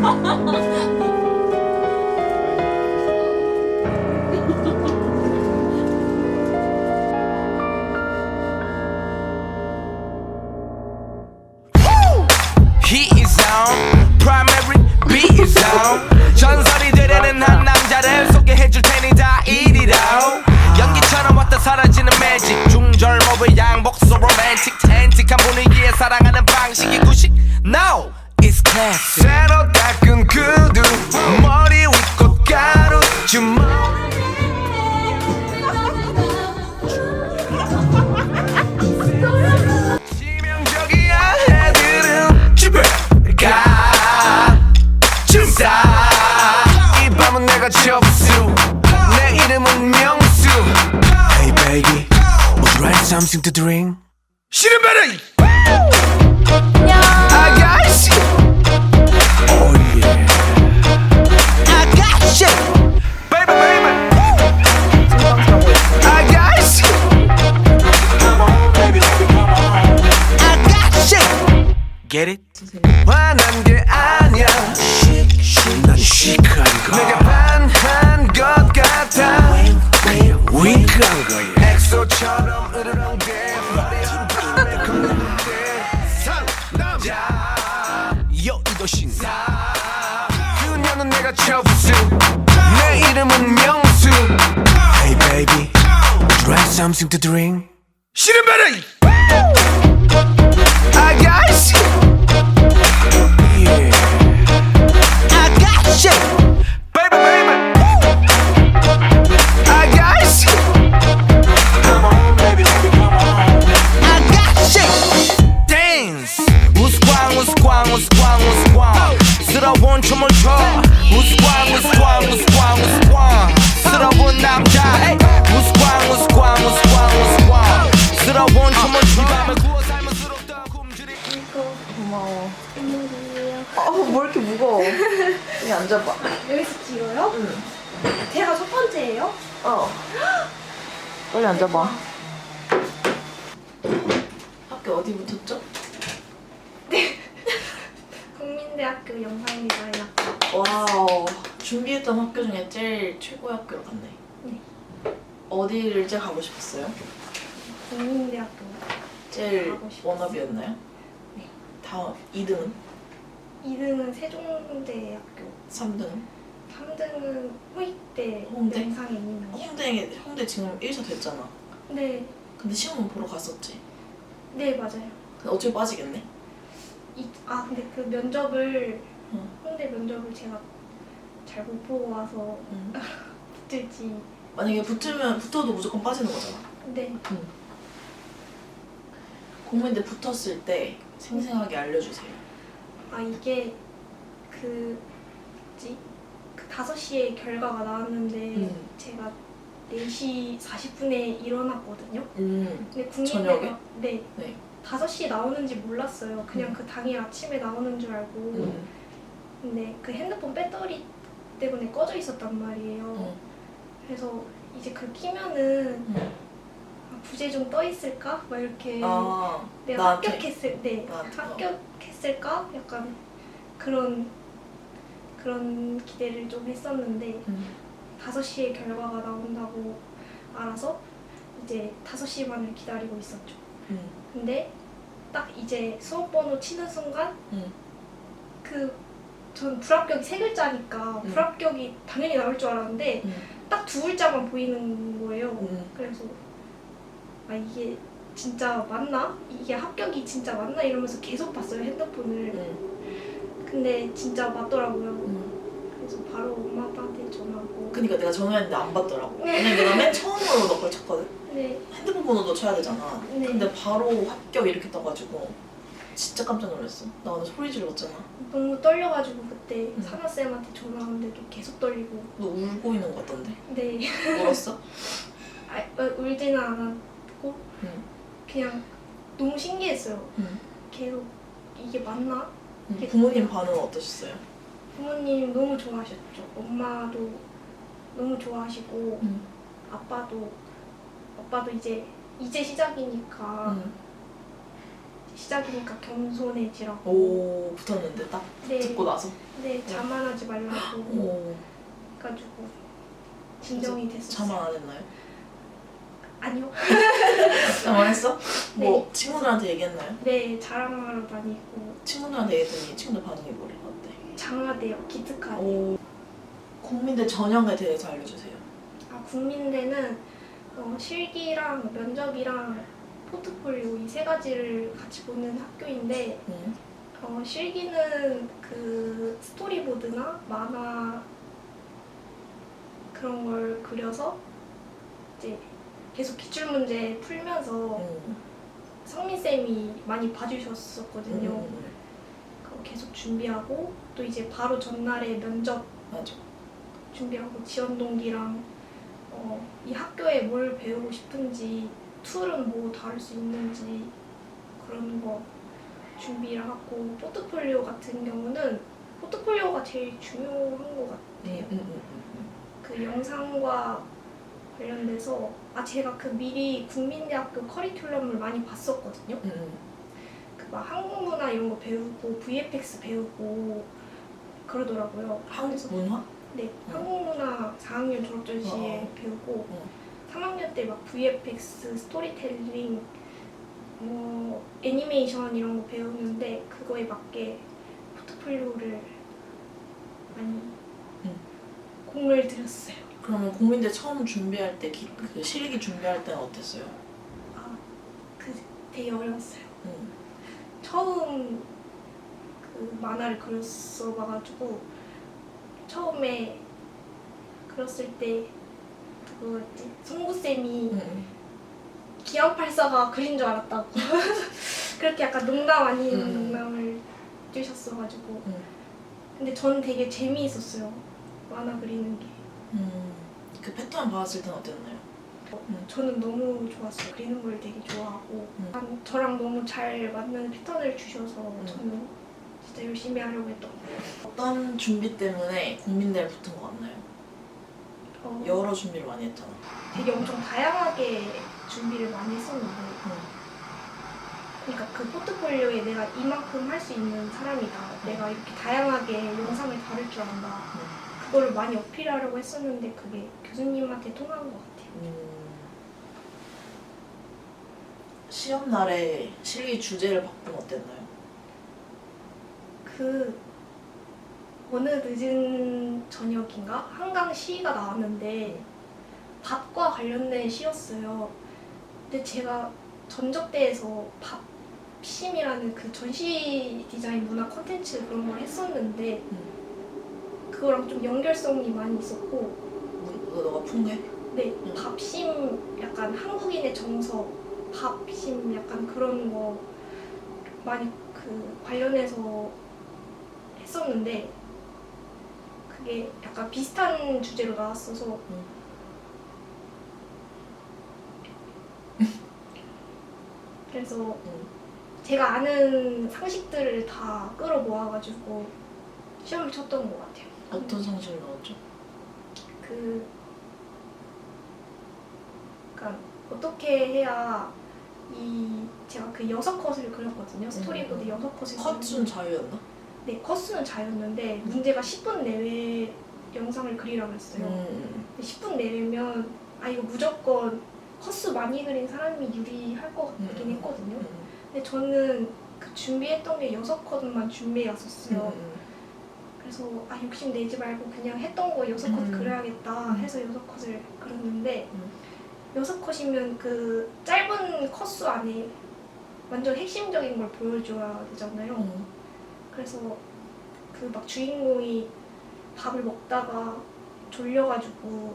He is on primary 전설이 되려는 한 남자를 소개해줄 테니 다 이리라 연기처럼 왔다 사라지는 매직 중절모의 양복 so romantic. 텐틱한 분위기에 사랑하는 방식이 구식. No 새로 닦은 구두 머리 위 꽃가루 주먹 치명적이야 애들은 집에 가 춤싸 이 밤은 내가 접수 내 이름은 명수 Hey baby Would you like something to drink? 싫은 말은 Get it? 화난 게 아니야. 난 시크한 거. 내가 반한 것 같아. 윙크한 거야. 엑소처럼 으르렁대 걷는데 상남자 요 그녀는 내가 접수. 내 이름은 명수. Hey baby. Would you like something to drink? 싫은 말은 아가씨 Yeah. 아가씨 여기 앉아봐. 여기서 찍어요? 응. 제가 첫 번째예요? 어. 빨리 앉아봐. 학교 어디 붙었죠? 국민대학교 영상디자인학과. 와우. 준비했던 학교 중에 제일 최고의 학교로 갔네. 네. 어디를 제일 가고 싶었어요? 국민대학교. 제일 가고 싶었어요. 워너비였나요? 네. 다음 2등은? 2등은 세종대학교. 3등은? 3등은 호익대 홍대? 영상예민학교. 홍대, 홍대 지금 1차 됐잖아. 네. 근데 시험은 보러 갔었지. 네, 맞아요. 근데 어차피 빠지겠네? 이, 아, 근데 그 면접을, 응. 홍대 면접을 제가 잘 못 보고 와서 응. 붙을지. 만약에 붙으면 붙어도 무조건 빠지는 거잖아. 네. 공무원대 붙었을 때 생생하게 알려주세요. 아, 이게 그, 뭐지? 그 5시에 결과가 나왔는데 음. 제가 4시 40분에 일어났거든요. 음. 근데 국민대가 저녁에? 네. 네. 5시에 나오는지 몰랐어요. 그냥 음. 그 당일 아침에 나오는 줄 알고. 음. 근데 그 핸드폰 배터리 때문에 꺼져 있었단 말이에요. 음. 그래서 이제 그 키면은 음. 아, 부재중 떠 있을까? 막 이렇게 아, 내가 나한테? 합격했을 네 나한테, 어. 합격했을까? 약간 그런 그런 기대를 좀 했었는데 음. 5시에 결과가 나온다고 알아서 이제 5시만을 기다리고 있었죠. 음. 근데 딱 이제 수업 번호 치는 순간 음. 그 전 불합격이 세 글자니까 음. 불합격이 당연히 나올 줄 알았는데 음. 딱 두 글자만 보이는 거예요. 음. 그래서 아 이게 진짜 맞나? 이게 합격이 진짜 맞나? 이러면서 계속 봤어요 핸드폰을. 음. 근데 진짜 맞더라고요. 음. 그래서 바로 엄마 아빠한테 전화하고. 그니까 내가 전화했는데 안 받더라고. 왜냐면 내가 맨 처음으로 너 걸 쳤거든. 네, 핸드폰 번호도 쳐야 되잖아. 네. 근데 바로 합격 이렇게 떠가지고 진짜 깜짝 놀랐어. 나 오늘 소리 질렀잖아. 너무 떨려가지고 그때 음. 사나 쌤한테 전화하는데도 계속 떨리고. 너 울고 있는 것 같던데. 네, 울었어? 아, 어, 울지는 않았 고 응. 그냥 너무 신기했어요. 응. 계속 이게 맞나? 응. 부모님 반응은 어떠셨어요? 부모님 너무 좋아하셨죠. 엄마도 너무 좋아하시고 응. 아빠도 아빠도 이제 이제 시작이니까 응. 시작이니까 겸손해지라고. 오 붙었는데 딱 네, 듣고 나서. 네 자만하지 말라고 오 해가지고 진정이 됐었어요. 자만 안 했나요? 아니요. 자만했어? 네. 뭐 친구들한테 얘기했나요? 네 자랑하러 다니고 친구들한테 얘기했더니 친구들 반응이 뭐래 어때? 장하대요 기특하대요. 오 국민대 전형에 대해서 알려주세요. 아 국민대는 어, 실기랑 면접이랑 포트폴리오 이 세 가지를 같이 보는 학교인데 응. 어, 실기는 그 스토리보드나 만화 그런 걸 그려서 이제 계속 기출 문제 풀면서 응. 성민 쌤이 많이 봐주셨었거든요. 응. 그거 계속 준비하고 또 이제 바로 전날에 면접 맞아. 준비하고 지원 동기랑 어, 이 학교에 뭘 배우고 싶은지 툴은 뭐 다룰 수 있는지 그런 거 준비를 하고 포트폴리오 같은 경우는 포트폴리오가 제일 중요한 것 같아요. 응. 응. 응. 그 영상과 관련돼서 아 제가 그 미리 국민대학교 커리큘럼을 많이 봤었거든요. 응. 응. 그막 한국 문화 이런 거 배우고 VFX 배우고 그러더라고요. 한국 문화? 네, 응. 한국 문화 4학년 졸업 전시에 어. 배우고 응. 3학년 때 막 VFX, 스토리텔링, 뭐 애니메이션 이런 거 배우는데 그거에 맞게 포트폴리오를 많이 응. 공을 들였어요. 그러면 국민대 처음 준비할 때, 기, 그 실기 준비할 때는 어땠어요? 아, 그 되게 어려웠어요. 응. 처음 그 만화를 그렸어 봐가지고 처음에 그렸을 때 그거였지 송구 쌤이 응. 기안84가 그린 줄 알았다고 그렇게 약간 농담 아닌 음. 농담을 주셨어가지고 응. 근데 저는 되게 재미있었어요 만화 그리는 게 음. 그 패턴 봤을 땐 어땠나요? 저는 너무 좋았어요 그리는 걸 되게 좋아하고 음. 한- 저랑 너무 잘 맞는 패턴을 주셔서 음. 저는 진짜 열심히 하려고 했던 것 같아요 어떤 준비 때문에 국민대를 붙은 것 같나요? 어, 여러 준비를 많이 했잖아. 되게 엄청 다양하게 준비를 많이 했었는데 응. 그러니까 그 포트폴리오에 내가 이만큼 할 수 있는 사람이다 내가 이렇게 다양하게 영상을 다룰 줄 안다 응. 그거를 많이 어필하려고 했었는데 그게 교수님한테 통한 것 같아요 음. 시험 날에 실기 주제를 바꾸면 어땠나요? 그 어느 늦은 저녁인가 한강 시가 나왔는데 밥과 관련된 시였어요. 근데 제가 전적대에서 밥 심이라는 그 전시 디자인 문화 콘텐츠 그런 걸 했었는데 그거랑 좀 연결성이 많이 있었고 뭐, 그거 너가 푼 게? 네 음. 밥심 약간 한국인의 정서 밥심 약간 그런 거 많이 그 관련해서 했었는데 그게 약간 비슷한 주제로 나왔어서 음. 그래서 응. 제가 아는 상식들을 다 끌어 모아가지고 시험을 쳤던 것 같아요. 어떤 상식을 넣었죠? 그 그러니까 어떻게 해야 이 제가 그 여섯 컷을 그렸거든요. 스토리보드 음. 여섯 컷을 그렸는데 자유였나? 네 컷수는 자였는데 문제가 10분 내외 영상을 그리라고 했어요. 음. 근데 10분 내외면 아 이거 무조건 컷수 많이 그린 사람이 유리할 것 같긴 음. 했거든요. 음. 근데 저는 그 준비했던 게 여섯 컷만 준비해 왔었어요. 음. 그래서 아 욕심 내지 말고 그냥 했던 거 여섯 컷 음. 그려야겠다 해서 여섯 컷을 그렸는데 음. 여섯 컷이면 그 짧은 컷수 안에 완전 핵심적인 걸 보여줘야 되잖아요. 음. 그래서 그 막 주인공이 밥을 먹다가 졸려가지고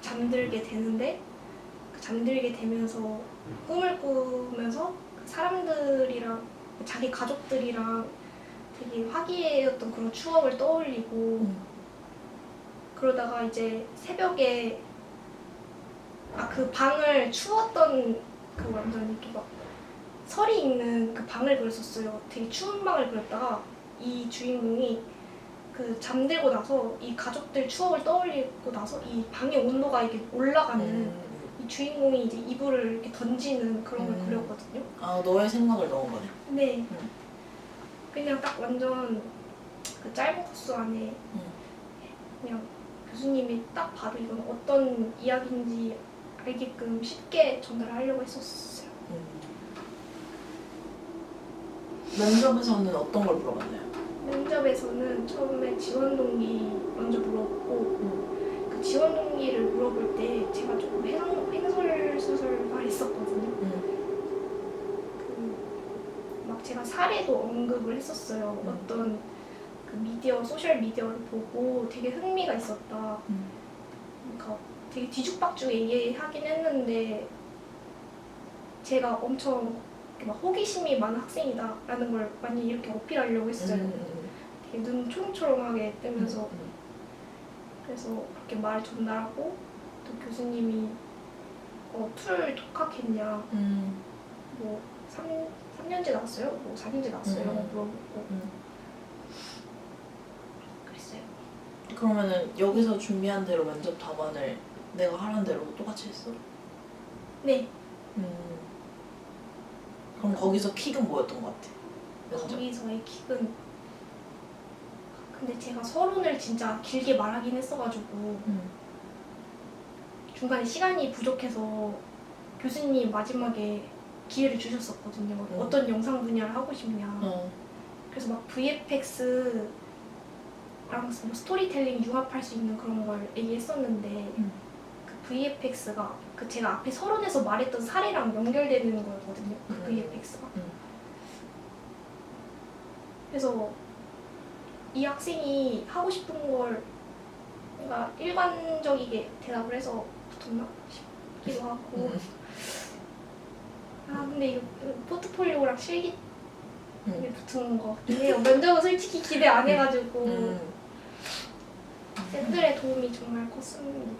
잠들게 되는데 그 잠들게 되면서 꿈을 꾸면서 그 사람들이랑 자기 가족들이랑 되게 화기애애했던 그런 추억을 떠올리고 음. 그러다가 이제 새벽에 아 그 방을 추웠던 그 완전 이렇게 막 설이 있는 그 방을 그렸었어요. 되게 추운 방을 그렸다가 이 주인공이 그 잠들고 나서 이 가족들 추억을 떠올리고 나서 이 방의 온도가 이게 올라가는 음. 이이 주인공이 이제 이불을 이렇게 던지는 그런 걸 음. 그렸거든요. 아 너의 생각을 넣은 거네. 네. 음. 그냥 딱 완전 그 짧은 코스 안에 음. 그냥 교수님이 딱 봐도 이건 어떤 이야기인지 알게끔 쉽게 전달을 하려고 했었어요. 음. 면접에서는 어떤 걸 물어봤나요? 면접에서는 처음에 지원 동기 먼저 물어보고 그 지원 동기를 물어볼 때 제가 조금 행, 횡설수설 말했었거든요. 음. 제가 사례도 언급을 했었어요. 음. 어떤 그 미디어 소셜 미디어를 보고 되게 흥미가 있었다. 음. 그러니까 되게 뒤죽박죽 얘기하긴 했는데 제가 엄청 막 호기심이 많은 학생이다라는 걸 많이 이렇게 어필하려고 했어요. 음. 되게 눈 초롱초롱하게 뜨면서 음. 그래서 그렇게 말 전달하고 또 교수님이 어, 툴 독학했냐 음. 뭐 3, 3년제 나왔어요? 뭐 4년제 나왔어요? 음. 이런 거 물어보고 음. 그랬어요. 그러면은 여기서 준비한 대로 면접 답안을 내가 하라는 대로 똑같이 했어? 네, 음. 그럼 거기서 킥은 뭐였던 것 같아? 면접. 거기서의 킥은 근데 제가 서론을 진짜 길게 말하긴 했어가지고 음. 중간에 시간이 부족해서 교수님 마지막에 기회를 주셨었거든요. 음. 어떤 영상 분야를 하고 싶냐. 어. 그래서 막 VFX랑 뭐 스토리텔링 융합할 수 있는 그런 걸 얘기했었는데 음. 그 VFX가 그 제가 앞에 서론에서 말했던 사례랑 연결되는 거였거든요. 그 음. VFX가. 음. 그래서 이 학생이 하고 싶은 걸 뭔가 일관적이게 대답을 해서 붙었나 싶기도 하고 음. 아 근데 이거 포트폴리오랑 실기 음. 이게 붙은 거 같긴 해요. 면접은 솔직히 기대 안 해가지고 음. 쌤들의 도움이 정말 컸습니다.